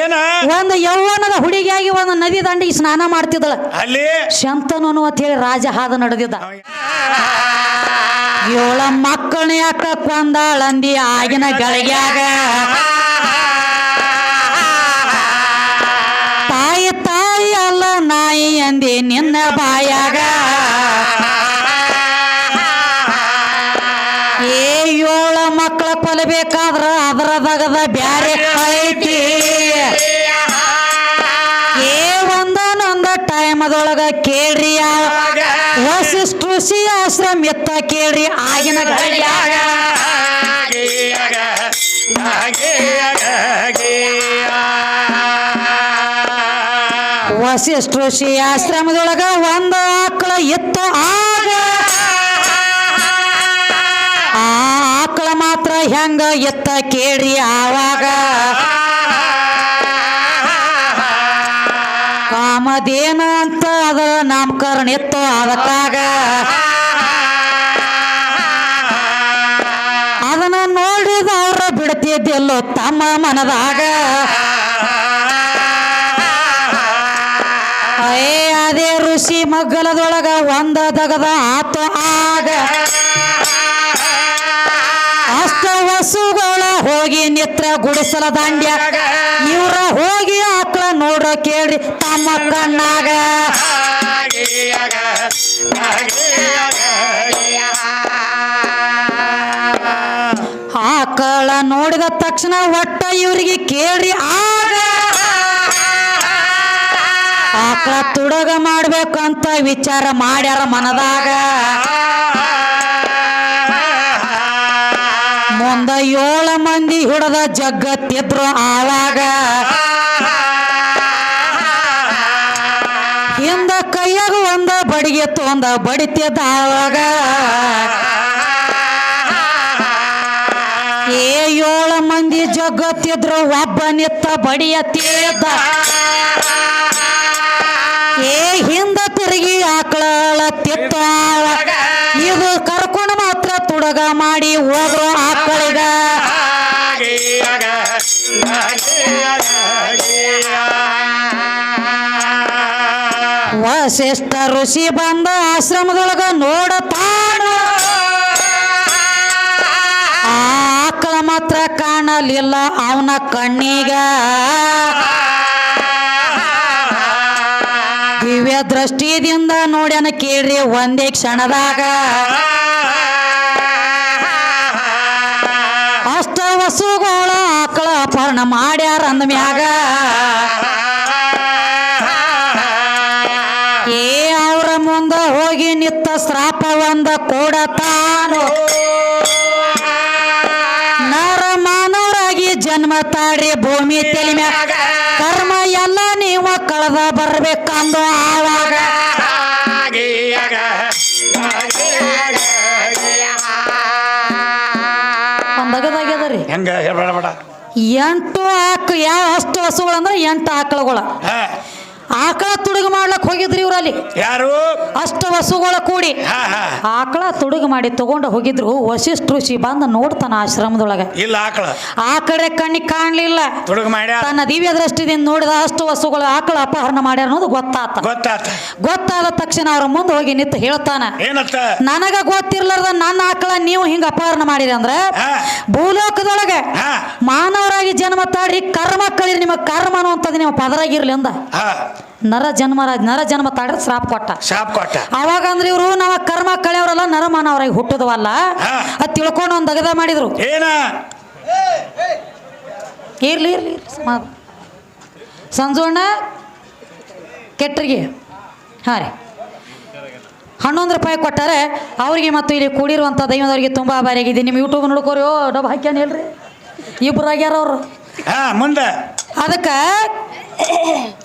ಏನ? ಒಂದು ಯೌವನದ ಹುಡುಗಿಯಾಗಿ ಒಂದು ನದಿ ದಂಡಿಗೆ ಸ್ನಾನ ಮಾಡ್ತಿದ್ದಳ. ಅಲ್ಲಿ? ಶಂತನು ಅಂತ ಹೇಳಿ ರಾಜ ಹಾದ ನಡೆದಿದ್ದ. ಏಳ ಮಕ್ಕಳನ್ನ ಯಾಕ ಕೊಂದಾಳಂದಿ ಆಗಿನ ಗಳಿಗ್ಯಾಗ? ತಾಯಿ ತಾಯಿ ಅಲ್ಲ ನಾಯಿ ಅಂದಿ ನಿನ್ನ ಬಾಯಾಗ. ಏ ಏಳ ಮಕ್ಕಳ ಕೊಲಬೇಕಾದ್ರ ಅದರ ಬಗದ ಬ್ಯಾರೆ ಐತಿ. ಋಷಿ ಆಶ್ರಮ ಎತ್ತ ಕೇಳ್ರಿ. ಆಗಿನ ವಸಿಷ್ಠ ಆಶ್ರಮದೊಳಗ ಒಂದು ಆಕಳ ಎತ್ತ ಆಗ. ಆ ಆಕಳ ಮಾತ್ರ ಹೆಂಗ ಎತ್ತ ಕೇಳ್ರಿ ಆವಾಗ. ಎತ್ತು ಅದಕ್ಕಾಗ ಅದನ್ನ ನೋಡಿದವ್ರ ಬಿಡ್ತಿದ್ದೆಲ್ಲೋ ತಮ್ಮ ಮನದಾಗ. ಏ, ಅದೇ ಋಷಿ ಮಗ್ಗಲದೊಳಗ ಒಂದ ದಗದ ಆತ ಆಗ. ಅಷ್ಟ ವಸುಗಳ ಹೋಗಿ ನಿತ್ರ ಗುಡಿಸಲ ದಾಂಡ್ಯ. ಇವ್ರ ಹೋಗಿ ಆಕಳ ನೋಡ್ರ ಕೇಳ್ರಿ ತಮ್ಮ ಕಣ್ಣಾಗ. ನೋಡಿದ ತಕ್ಷಣ ಒಟ್ಟ ಇವರಿಗೆ ಕೇಳ್ರಿ ಆಕಳ ತುಡಗ ಮಾಡ್ಬೇಕಂತ ವಿಚಾರ ಮಾಡ್ಯಾರ ಮನದಾಗ. ಮುಂದ ಏಳು ಮಂದಿ ಹಿಡದ ಜಗತ್ತಿದ್ರು ಆಳಾಗ. ಹಿಂದ ಕೈಯಾಗ ಒಂದ ಬಡಿಗೆ ತೊಂದ ಬಡಿತಿದ್ದ ಆವಾಗ ಮಂದಿ ಜಗತ್ತಿದ್ರು ಒಬ್ಬ ನಿತ್ತ ಬಡಿಯತ್ತಿದ್ದ ಏ ಹಿಂದ ತಿರುಗಿ ಆಕಳ ತಿತ್ತ ಇದು ಕರ್ಕೊಂಡು ಮಾತ್ರ ತುಡಗ ಮಾಡಿ ಹೋದ್ರು ಆಕಳಿಗ. ವಶಿಷ್ಠ ಋಷಿ ಬಂದ ಆಶ್ರಮದೊಳಗ ನೋಡತಾನ. ಆ ಮಾತ್ರ ಕಾಣಲಿಲ್ಲ ಅವನ ಕಣ್ಣಿಗ. ದಿವ್ಯ ದೃಷ್ಟಿಯಿಂದ ನೋಡ್ಯಾನ ಕೇಳ್ರಿ ಒಂದೇ ಕ್ಷಣದಾಗ. ಅಷ್ಟ ವಸುಗಳ ಆಕಳ ಅಪಹರಣ ಮಾಡ್ಯಾರ ಅಂದ ಮ್ಯಾಗ. ಏ ಅವರ ಮುಂದ ಹೋಗಿ ನಿತ್ತ ಶ್ರಾಪ ಒಂದ ಜನ್ಮ ತಾಡ್ರಿ ಭೂಮಿ ತೆಲಿ ಮ್ಯಾಗ ಕರ್ಮ ಎಲ್ಲ ನೀವು ಕಳೆದ ಬರ್ಬೇಕಂದು ಆವಾಗ. ಒಂದಗದಾಗ್ಯದ ರೀ. ಹೆಂಗ ಹೇಳ್ಬೇಡ ಬೇಡ. ಎಂಟು ಆಕ ಯಾವ ಅಷ್ಟು ಹಸುಗಳು ಅಂದ್ರೆ ಎಂಟು ಆಕಳುಗಳು. ಆಕಳ ತುಡುಗು ಮಾಡ್ಲಕ್ ಹೋಗಿದ್ರಿ ಇವ್ರಲ್ಲಿ? ಯಾರು? ಅಷ್ಟು ಹಸುಗಳ ಕೂಡಿ. ಆಕಳ ತುಡುಗು ಮಾಡಿ ತಗೊಂಡು ಹೋಗಿದ್ರು. ವಶಿಷ್ಠ ಋಷಿ ಬಂದ ನೋಡ್ತಾನ ಆಶ್ರಮದೊಳಗ. ಇಲ್ಲ ಆಕಳ. ಆ ಕಡೆ ಕಣ್ಣಿಗೆ ಕಾಣ್ಲಿಲ್ಲ. ತುಡುಗ ಮಾಡಿ ತನ್ನ ದಿವ್ಯ ದೃಷ್ಟಿದಿಂದ ನೋಡಿದ ಅಷ್ಟು ಹಸುಗಳು ಆಕಳ ಅಪಹರಣ ಮಾಡ್ಯಾರ ಅನ್ನೋದು ಗೊತ್ತಾತ. ಗೊತ್ತಾತ. ಗೊತ್ತಾದ ತಕ್ಷಣ ಅವ್ರ ಮುಂದೆ ಹೋಗಿ ನಿಂತು ಹೇಳ್ತಾನ ಏನತ್ತ? ನನಗ ಗೊತ್ತಿರ್ಲಾರ್ದ ನನ್ನ ಆಕಳ ನೀವು ಹಿಂಗ ಅಪಹರಣ ಮಾಡಿರಿ ಅಂದ್ರ ಭೂಲೋಕದೊಳಗೆ ಮಾನವರಾಗಿ ಜನ್ಮ ತಾಡ್ರಿ ಕರ್ಮ ಕಳೀರಿ ನಿಮಗೆ ಕರ್ಮ ಅನ್ನುವಂಥದ್ದು ನೀವು ಪದರಾಗಿರ್ಲಿ ಅಂದ. ನರ ಜನ್ಮ ನರ ಜನ್ಮ ತಾಡ್ರ ಶ್ರಾಪ್ ಕೊಟ್ಟ. ಶಾಪ್ ಕೊಟ್ಟ. ಅವಾಗ ಅಂದ್ರೆ ಇವರು ನಾವ ಕರ್ಮ ಕಳೆಯವ್ರಲ್ಲ ನರ ಅವ್ರಿಗೆ ಹುಟ್ಟದವಲ್ಲ. ಅದ್ ತಿಳ್ಕೊಂಡು ಒಂದು ದಗದ ಮಾಡಿದ್ರು. ಏನ? ಇರ್ಲಿ ಇರ್ಲಿ ಸಮಾಧಾನ. ಸಂಜೋಣ ಕೆಟ್ಟರಿಗೆ ಹಾಂ ರೀ. ಹನ್ನೊಂದು ರೂಪಾಯಿ ಕೊಟ್ಟರೆ ಅವರಿಗೆ ಮತ್ತು ಇಲ್ಲಿ ಕೂಡಿರುವಂಥ ದೈವದವರಿಗೆ ತುಂಬ ಆಗಿದೆ ನಿಮ್ಮ ಯೂಟ್ಯೂಬ್ ನೋಡ್ಕೋರಿ. ಓ ಡಬ್ಬ ಹಾಕ್ಯಾನ ಹೇಳ್ರಿ. ಇಬ್ಬರು ಆಗ್ಯಾರ ಅವರು. ಮುಂದೆ. ಅದಕ್ಕೆ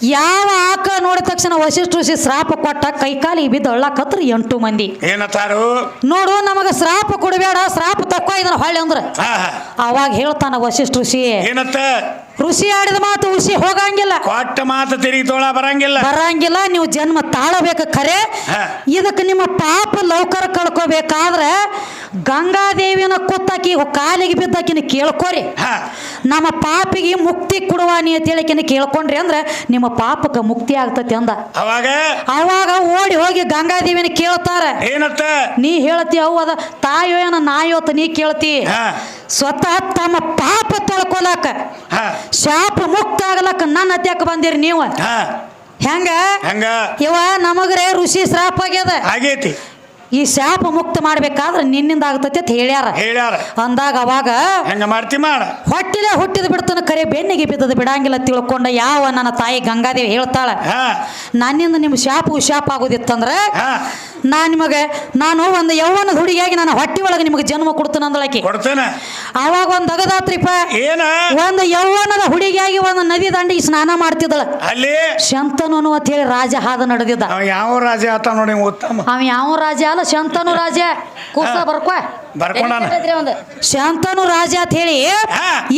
ಯಾವ ಆಕ ನೋಡಿದ ತಕ್ಷಣ ವಶಿಷ್ಠ ಋಷಿ ಶ್ರಾಪ ಕೊಟ್ಟ ಕೈಕಾಲಿ ಬಿದ್ದು ಅಳ್ಳಾಕತ್ರಿ ಎಂಟು ಮಂದಿ. ಏನತ್ತಾರು? ನೋಡು ನಮಗೆ ಶ್ರಾಪ ಕೊಡಬೇಡ ಶ್ರಾಪ ತಕ್ಕ ಇದನ್ನ ಹೊಳ್ಳಿ ಅಂದ್ರೆ. ಅವಾಗ ಹೇಳ್ತಾನ ವಶಿಷ್ಠ ಋಷಿ. ಏನತ್ತ? ಋಷಿ ಆಡಿದ ಮಾತು ಋಷಿ ಹೋಗಂಗಿಲ್ಲ. ಕೊಟ್ಟ ಮಾತು ತಿರುಗಿ ತೋಳ ಬರಂಗಿಲ್ಲ. ಬರಂಗಿಲ್ಲ ನೀವು ಜನ್ಮ ತಾಳಬೇಕು ಖರೆ. ಇದಕ್ಕೆ ನಿಮ್ಮ ಪಾಪ ಲೌಕರ ಕಳ್ಕೋಬೇಕಾದ್ರೆ ಗಂಗಾದೇವಿನ ಕುತ್ತಾಕಿ ಕಾಲಿಗೆ ಬಿದ್ದಾಕಿನ ಕೇಳ್ಕೊರಿ. ನಮ್ಮ ಪಾಪಿಗೆ ಮುಕ್ತಿ ಕೊಡುವ ನೀ ಅಂತೇಳಿಕಿನ ಕೇಳ್ಕೊಂಡ್ರಿ ಅಂದ್ರೆ ನಿಮ್ಮ ಪಾಪಕ್ಕೆ ಮುಕ್ತಿ ಆಗ್ತತಿ ಅಂದ. ಅವಾಗ? ಅವಾಗ ಓಡಿ ಹೋಗಿ ಗಂಗಾದೇವಿನ ಕೇಳ್ತಾರ. ಏನತ್ತ? ನೀ ಹೇಳ್ತಿ ಅವು ಅದ ತಾಯೋ ಏನ ನಾಯೋತ ನೀ ಕೇಳ್ತಿ. ಸ್ವತಃ ತಮ್ಮ ಪಾಪ ತೊಳ್ಕೊಲಕ ಶಾಪ ಮುಕ್ತ ಆಗ್ಲಕ್ಕ ನನ್ನ ಹತ್ಯಾಕ ಬಂದಿರಿ ನೀವು. ಹೆಂಗ? ಹಂಗ? ಇವ ನಮಗ್ರೆ ಋಷಿ ಶ್ರಾಪ ಆಗ್ಯದ. ಆಗೈತಿ. ಈ ಶಾಪ ಮುಕ್ತ ಮಾಡ್ಬೇಕಾದ್ರೆ ನಿನ್ನಿಂದ ಆಗ್ತೈತಿ ಅಂತ ಹೇಳ್ಯಾರ. ಹೇಳ್ಯಾರ. ಅಂದಾಗ ಅವಾಗ ಹೆಂಗ ಮಾಡ್ತಿ ಮಾಡ. ಹೊಟ್ಟಿಲೆ ಹುಟ್ಟಿದ ಬಿಡ್ತನ ಕರೆ ಬೆನ್ನಿಗೆ ಬಿದ್ದದ ಬಿಡಂಗಿಲ್ಲ ತಿಳ್ಕೊಂಡ ಯಾವ ನನ್ನ ತಾಯಿ ಗಂಗಾದೇವಿ ಹೇಳ್ತಾಳ ನನ್ನಿಂದ ನಿಮ್ಮ ಶಾಪ ಶಾಪ ಆಗೋದಿತ್ತಂದ್ರ ನಾ ನಿಮಗೆ ನಾನು ಒಂದು ಯೌವನದ ಹುಡುಗಿಯಾಗಿ ನಾನು ಹೊಟ್ಟಿ ಒಳಗೆ ನಿಮಗೆ ಜನ್ಮ ಕೊಡ್ತೇನೆ ಅಂದಳಕಿ ಕೊಡ್ತೇನೆ. ಅವಾಗ ಒಂದು ಅಗದಾತ್ರಿಪ್ಪ ಏನ? ಒಂದು ಯೌವನದ ಹುಡುಗಿಯಾಗಿ ಒಂದು ನದಿ ದಂಡಿಗೆ ಸ್ನಾನ ಮಾಡ್ತಿದ್ದಳ. ಅಲ್ಲಿ? ಶಂತನು ಅಂತ ಹೇಳಿ ರಾಜ ಹಾದ ನಡೆದಿದ್ದ. ಅವ ಯಾವ ರಾಜ ಆತ ನೋಡಿ ಉತ್ತಮ ಅವ ಯಾವ ರಾಜ ಅಲ್ಲ ಶಂತನು ರಾಜ. ಕೂಸ ಬರ್ಕೋ. ಬರ್ಕೊಂಡಾನ ಶಂತನು ರಾಜ ಅಂತ ಹೇಳಿ.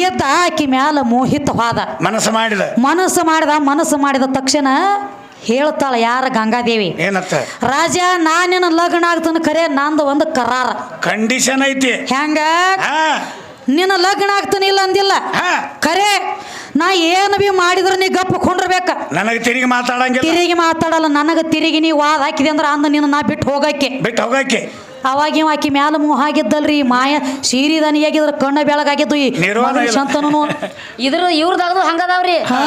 ಎದ್ದ ಆಕಿ ಮ್ಯಾಲ ಮೋಹಿತವಾದ. ಮನಸ್ಸು ಮಾಡಿದ. ಮನಸ್ಸು ಮಾಡಿದ ಮನಸ್ಸು ಮಾಡಿದ ತಕ್ಷಣ ಹೇಳ್ತಾಳ ಯಾರ ಗಂಗಾದೇವಿ? ಏನತ್ತ? ರಾಜ ನಾನೇನ ಲಗ್ನ ಆಗ್ತಾನ ಖರೆ ನಂದು ಒಂದು ಕರಾರ. ಕಂಡೀಷನ್ ಐತಿ. ಹೆಂಗ? ನಿನ್ನ ಲಗ್ನ ಆಗ್ತಾನೆ ಇಲ್ಲ ಅಂದಿಲ್ಲ? ಹಾ. ಖರೆ ನಾ ಏನು ಬಿ ಮಾಡಿದ್ರೆ ನೀ ಗಪ್ಪ ಕೊಂಡಿರ್ಬೇಕ? ನನಗೆ ತಿರುಗಿ ಮಾತಾಡಂಗಿಲ್ಲ. ತಿರುಗಿ ಮಾತಾಡಲ್ಲ ನನಗೆ ತಿರುಗಿ ನೀ ವಾದ ಹಾಕಿದೆ ಅಂದ್ರೆ ಅಂದ ನಿನ್ನ ನಾ ಬಿಟ್ಟು ಹೋಗಕ್ಕೆ ಬಿಟ್ಟು ಹೋಗಕ್ಕೆ ಅವಾಗ ಇವ ಆಕಿ ಮ್ಯಾಲ ಮೂಹ ಆಗಿದ್ದಲ್ರಿ ಮಾಯ ಸೀರಿ ದನಿಯಾಗಿದ್ರ ಕಣ್ಣ ಬೆಳಗಾಗಿದ್ದು ಈ ನಿರ್ವಾಣ ಇಲ್ಲ. ಶಂತನು ಇದ್ರ ಇವ್ರದಾಗದು ಹಂಗದಾವ್ರಿ. ಹಾ.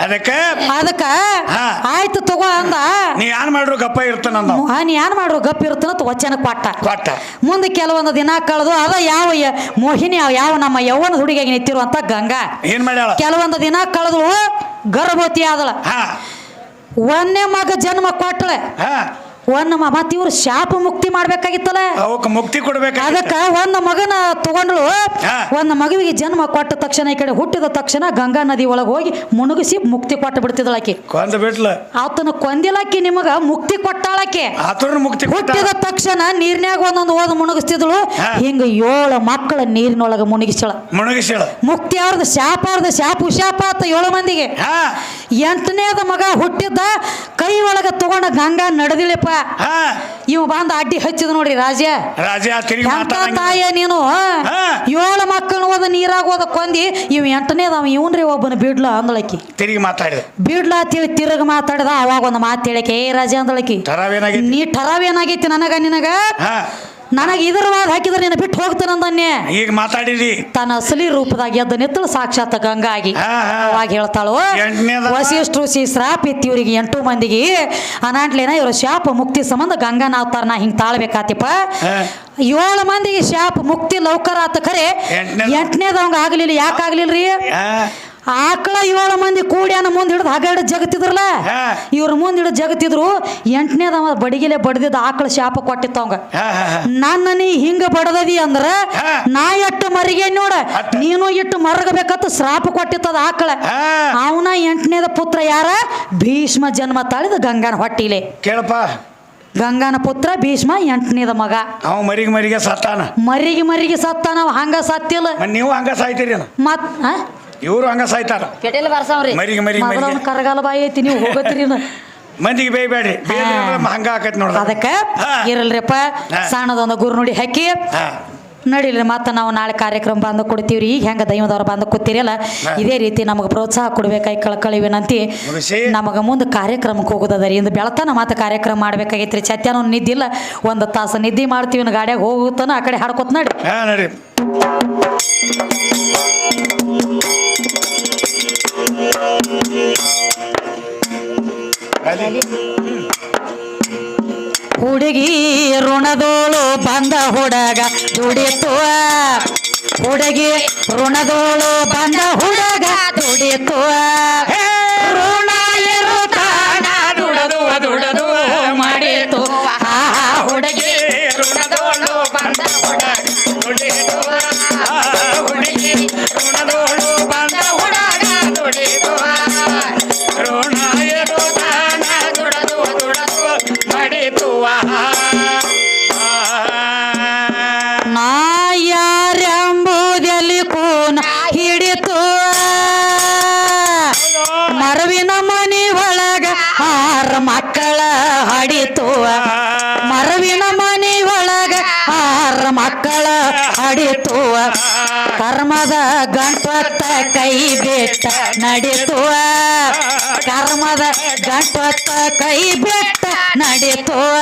ಅದಕ್ಕೆ? ಅದಕ್ಕ? ಹಾ. ಆಯ್ತು ತಗೋ ಅಂದ. ನೀ ಏನ್ ಮಾಡ್ರು ಗಪ್ಪ ಇರ್ತಾನ ಮು- ನೀ ಏನ್ ಮಾಡ್ರು ಗಪ್ ಇರ್ತಾನ ವಚನ ಕೊಟ್ಟ. ಕೊಟ್ಟ. ಮುಂದೆ ಕೆಲವೊಂದು ದಿನ ಕಳೆದು ಅದ ಯಾವ ಯ- ಮೋಹಿನಿ ಯಾವ- ಯಾವ ನಮ್ಮ ಯೌವನ ಹುಡುಗಿಯಾಗಿ ನಿಂತಿರುವಂತ ಗಂಗಾ. ಏನ್ ಮಾಡ್ಯಾಳ? ಕೆಲವೊಂದು ದಿನ ಕಳೆದು ಗರ್ಭವತಿ ಆದಳ ಹಾ. ಒಂದೇ ಮಗ ಜನ್ಮ ಕೊಟ್ಟಳೆ ಹಾ. ಒಂದ್ ನಮ್ಮ ಮತ್ತ ಇವ್ರು ಶಾಪ ಮುಕ್ತಿ ಮಾಡ್ಬೇಕಾಗಿತ್ತಲ್ಲ? ಅವಕ್ಕೆ ಮುಕ್ತಿ ಕೊಡ್ಬೇಕು ಅದಕ್ಕ ಒಂದ್ ಮಗನ ತಗೊಂಡ್ಳು. ಹಾ. ಒಂದ್ ಮಗುವಿಗೆ ಜನ್ಮ ಕೊಟ್ಟ ತಕ್ಷಣ ಈ ಕಡೆ ಹುಟ್ಟಿದ ತಕ್ಷಣ ಗಂಗಾ ನದಿ ಒಳಗೆ ಹೋಗಿ ಮುಣುಗಿಸಿ ಮುಕ್ತಿ ಕೊಟ್ಟು ಬಿಡ್ತಿದ್ದಳಾಕಿ ಕೊಂದ ಬಿಟ್ಲ. ಆತನ ಕೊಂದಿಲಾಕಿ ನಿಮಗ ಮುಕ್ತಿ ಕೊಟ್ಟಾಳಕ್ಕೆ ಆತನ ಮುಕ್ತಿ ಕೊಟ್ಟ ಹುಟ್ಟಿದ ತಕ್ಷಣ ನೀರ್ನ್ಯಾಗ ಒಂದೊಂದು ಓದ್ ಮುಣಗಿಸ್ತಿದ್ಳು. ಹಿಂಗ ಏಳು ಮಕ್ಕಳ ನೀರಿನೊಳಗ ಮುಣಗಿಸಳ ಮುಣಗಿಸಿಳ ಮುಕ್ತಿ ಅವ್ರದ್ದು ಶಾಪ ಅವ್ರದ್ದು ಶಾಪ ಶಾಪ ಆತ ಏಳು ಮಂದಿಗೆ. ಎಂಟನೇದ ಮಗ ಹುಟ್ಟಿದ್ದ ಕೈ ಒಳಗ ತಗೊಂಡ ಗಂಗಾ ನಡೆದಿಳಪ್ಪ ಹಾ ಇವ ಬಂದ ಅಡ್ಡಿ ಹಚ್ಚಿದ ನೋಡ್ರಿ ರಾಜ ರಾಜ ತಿರುಗಿ ಎಂತ ಮಾತಾಡಂಗಿಲ್ಲ. ತಾಯ ನೀನು. ಏಳು ಮಕ್ಕಳು ಹೋದ ನೀರಾಗ ಓದ ಕೊಂದಿ ಇವ್ ಎಂಟನೇದ ಅವ ಇವನ್ರಿ ಒಬ್ಬನ ಬಿಡ್ಲ ಅಂದಳಕಿ. ತಿರುಗಿ ಮಾತಾಡಿದ. ಬಿಡ್ಲ ಅಂತೇಳಿ ತಿರುಗ ಮಾತಾಡದ ಅವಾಗ ಒಂದು ಮಾತು ಹೇಳಕ್ಕೆ ಏ ರಾಜ ಅಂದಳಕಿ. ನೀ ಟರಾವ್ ಏನಾಗೈತಿ ನನಗ ನಿನಗ? ನನಗೆ ಇದರ ವಾದ ಹಾಕಿದ್ರೆ ನಿನ್ನ ಬಿಟ್ಟು ಹೋಗ್ತಾನಂದನ್ನೇ ಈಗ ಮಾತಾಡಿರಿ. ತನ್ನ ಅಸಲಿ ರೂಪದಾಗ ಎದ್ದ ನಿತ್ತಳು ಸಾಕ್ಷಾತ್ ಗಂಗಾಗಿ. ಅವಾಗ ಹೇಳ್ತಾಳು ಎಂಟ್ನೇದ- ವಸಿಷ್ಠರು ಶ್ರೀ ಶ್ರಾಪ್ ಇತ್ತು ಇವ್ರಿಗೆ ಎಂಟು ಮಂದಿಗೆ ಅನಾಂಟ್ಲೇನ ಇವರ ಶಾಪ ಮುಕ್ತಿ ಸಂಬಂಧ ಗಂಗಾನ ಅವತಾರ ನಾ ಹಿಂಗೆ ತಾಳ್ಬೇಕಾತಿಪ್ಪ. ಹಾ. ಏಳು ಮಂದಿಗೆ ಶಾಪ ಮುಕ್ತಿ ಲೌಕರ ಆತ ಖರೆ ಎಂಟ್ನೇದ- ಎಂಟನೇದವಂಗ ಆಗ್ಲಿಲ್ಲ ಯಾಕೆ ಆಗ್ಲಿಲ್ರಿ ಹಾ. ಆಕಳ ಏಳು ಮಂದಿ ಕೂಡಿ ಅನ್ನ ಮುಂದೆ ಹಿಡಿದು ಹಗ ಹಿಡಿದು ಜಗತ್ತಿದ್ರಲ್ಲ. ಇವ್ರ ಮುಂದೆ ಹಿಡಿದು ಜಗತ್ತಿದ್ರು ಎಂಟನೇದ ಬಡಿಗೆಲೆ ಬಡ್ದಿದ್ದ ಆಕಳ ಶಾಪ ಕೊಟ್ಟಿತ್ತವಂಗ ನನ್ನ ನೀ ಹಿಂಗ ಬಡದದಿ ಅಂದ್ರ. ನಾ ಎಟ್ಟು ಮರಿಗೆ ನೋಡ? ನೀನು ಇಟ್ಟು ಮರಗಬೇಕಂತ ಶ್ರಾಪ ಕೊಟ್ಟಿತ್ತದ ಆಕಳ. ಅವನ ಎಂಟನೇದ ಪುತ್ರ ಯಾರ? ಭೀಷ್ಮ ಜನ್ಮ ತಾಳಿದ ಗಂಗಾನ ಹೊಟ್ಟಿಲೆ. ಕೇಳಪ್ಪ. ಗಂಗಾನ ಪುತ್ರ ಭೀಷ್ಮ ಎಂಟನೇದ ಮಗ. ಅವ ಮರಿಗೆ ಮರಿಗೆ ಸತ್ತಾನ. ಮರಿಗೆ ಮರಿಗೆ ಸತ್ತಾನ ಹಂಗ ಸತ್ತಿಲ್ಲ. ನೀವು ಹಂಗ ಸಾಯ್ತೀರಿ ಮತ್? ಇವರು ಹಂಗ ಸಾಯ್ತಾರ. ಬರ್ಸಾವ್ರಿ. ಮರಿಗೆ ಮರಿಗೆ ಮೊದಲ ಮರಿಗೆ. ಅವ್ನ ಕರಗಾಲ ಬಾಯಿ ಐತಿ ನೀವು ಹೋಗತ್ತೀರಿ ಮಂದಿಗೆ ಬೇಯ್ಬೇಡಿ ಹಂಗ ಆಕೈತಿ ನೋಡ ಅದಕ್ಕ ಇರಲ್ರಿಪ್ಪ. ಸಣ್ಣದೊಂದು ಗುರು ನುಡಿ ಹಾಕಿ. ನಡೀಲಿ ಮತ್ತೆ ನಾವು ನಾಳೆ ಕಾರ್ಯಕ್ರಮ ಬಂದು ಕೊಡ್ತೀವಿ ಈಗ ಹೆಂಗೆ ದೈವದವ್ರು ಬಂದು ಕೂತಿರಲ್ಲ ಹಾ. ಇದೇ ರೀತಿ ನಮಗೆ ಪ್ರೋತ್ಸಾಹ ಕೊಡ್ಬೇಕಾಗಿ ಕಳ್ಕಳಿ ವಿನಂತಿ. ನಮಗೆ ಮುಂದೆ ಕಾರ್ಯಕ್ರಮಕ್ಕೆ ಹೋಗೋದದ ರೀ ಇಂದು ಬೆಳತನ ಮತ್ತೆ ಕಾರ್ಯಕ್ರಮ ಮಾಡ್ಬೇಕಾಗೈತ್ರಿ. ಚತ್ಯಾನ ನಿದ್ದಿಲ್ಲ. ಒಂದು ತಾಸು ನಿದ್ದೆ ಮಾಡ್ತೀವಿ ಗಾಡ್ಯಾಗ ಹೋಗುತ್ತಾನ ಆ ಕಡೆ ಹಾಡ್ಕೊತ ನಡಿ ಹುಡುಗಿ ಋಣದೋಳು ಬಂದ ಹುಡಗ ದುಡಿತು ಹುಡುಗಿ ಋಣದೋಳು ಬಂದ ಹುಡುಗ ದುಡಿತು ಆರ ಮಕ್ಕಳ ಅಡಿತುವ, ಕರ್ಮದ ಗಣಪತ ಕೈ ಬೆಟ್ಟ ನಡಿತುವ, ಕರ್ಮದ ಗಣಪತ ಕೈ ಬಿಟ್ಟ ನಡಿತುವ.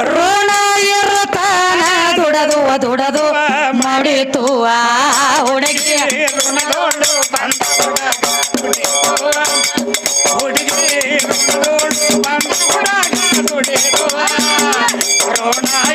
ಋಣ ಇರುತ್ತಾನ, ದುಡದು ದುಡದು ಮಡಿತುವ. ಹುಡುಗಿ ಹುಡುಗಿ ಋಣ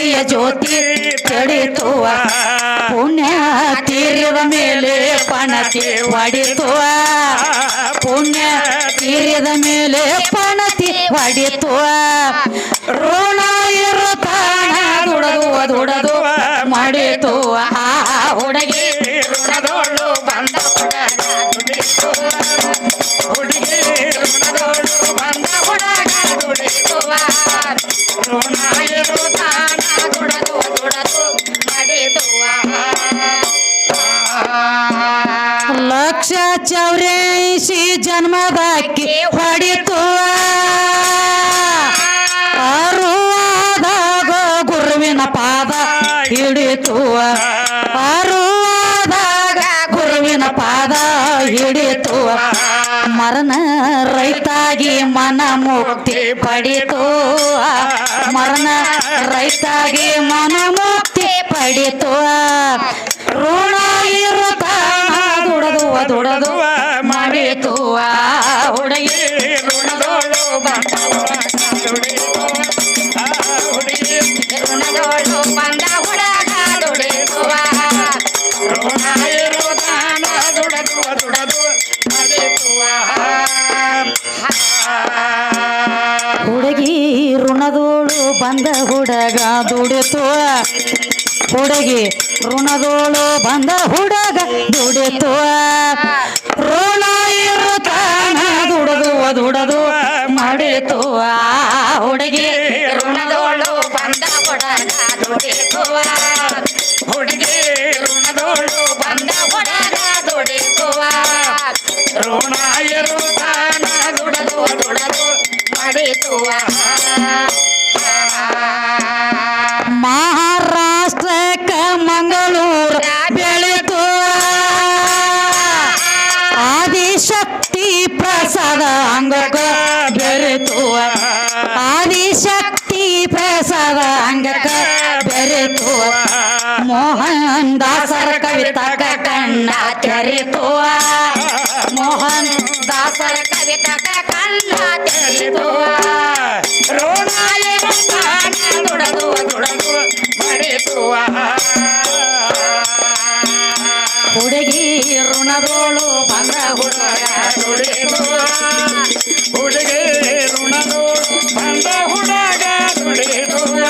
ಪಣತಿಯ ಜ್ಯೋತಿ ತಡಿತುವ ಪುಣ್ಯ ತೀರಿದ ಮೇಲೆ ಪಣತಿ ಹೊಡಿತುವ, ಪುಣ್ಯ ತೀರಿದ ಮೇಲೆ ಪಣತಿ ಹೊಡಿತುವ. ಋಣ ಇರುತ್ತಾಣ ದುಡದು ದುಡದು ಮಾಡಿತುವ. ಲಕ್ಷ ಬಾಕಿ ಜನ್ಮದಾಕಿ ಹೊಡಿತು ಅರುವಾದಾಗ ಗುರುವಿನ ಪಾದ ಹಿಡಿತು ಅರುವಾದಾಗ ಗುರುವಿನ ಪಾದ ಹಿಡಿತು ಮರಣ ರೈತಾಗಿ ಮನ ಮುಕ್ತಿ ಪಡಿತು ಮರಣ ರೈತಾಗಿ ಮನ ಮುಕ್ತಿ ಪಡಿತು ಋಣ ದುಡದು ಹುಡುಗಿ ಋಣದೋಳು ಹುಡುಗ ದುಡಿತು ಬಂದ ಹುಡುಗ ದುಡಿದುವ ಋಣ ಹುಡುಗಿ ಬಂದ ಹುಡುಗ ಹುಡುಗಿ ಋಣದೋಳು ಬಂದ ಹುಡುಗ ದುಡಿತು ಋಣ ಇರುತ್ತಾನ ದುಡದು ದುಡದು ಮಾಡಿತುವ. ಹುಡುಗಿ ಋಣದೋಳು ಬಂದ ಹುಡುಗ ದುಡಿದುವ ಆದಿಶಕ್ತಿ ಪ್ರಸಾದ ಅಂಗಕ ಬೆರೆತುವ ಮೋಹನ್ ದಾಸರ ಕವಿತಕ ಕಣ್ಣ ತೆರೆತುವ ಮೋಹನ್ ದಾಸರ ಕವಿತಕ ಕಣ್ಣ ತೆರೆತುವ ಋಣ ಇರುತ್ತಾನ ದುಡದು ದುಡದು ಮಡಿದುವ ಹುಡುಗಿ ಋಣದೋಳು ಬಂದ ಹುಡುಗ ದುಡಿದುವ ಹುಡುಗಿ ಋಣದೋಳು ಬಂದ ಹುಡುಗ ದುಡಿದುವ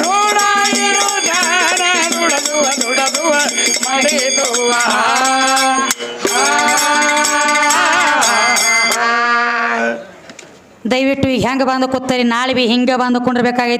ನೋಡಾಯಿರು ಇರುತ್ತಾನ ದುಡದುವ ದುಡದುವ ಮಡಿದುವ ದಯವಿಟ್ಟು ಹೆಂಗೆ ಬಂದು ಕೂತರಿ? ನಾಳೆ ಬಿ ಹಿಂಗೆ ಬಂದು ಕುಂಡ್ರಬೇಕಾಗೈತಿ.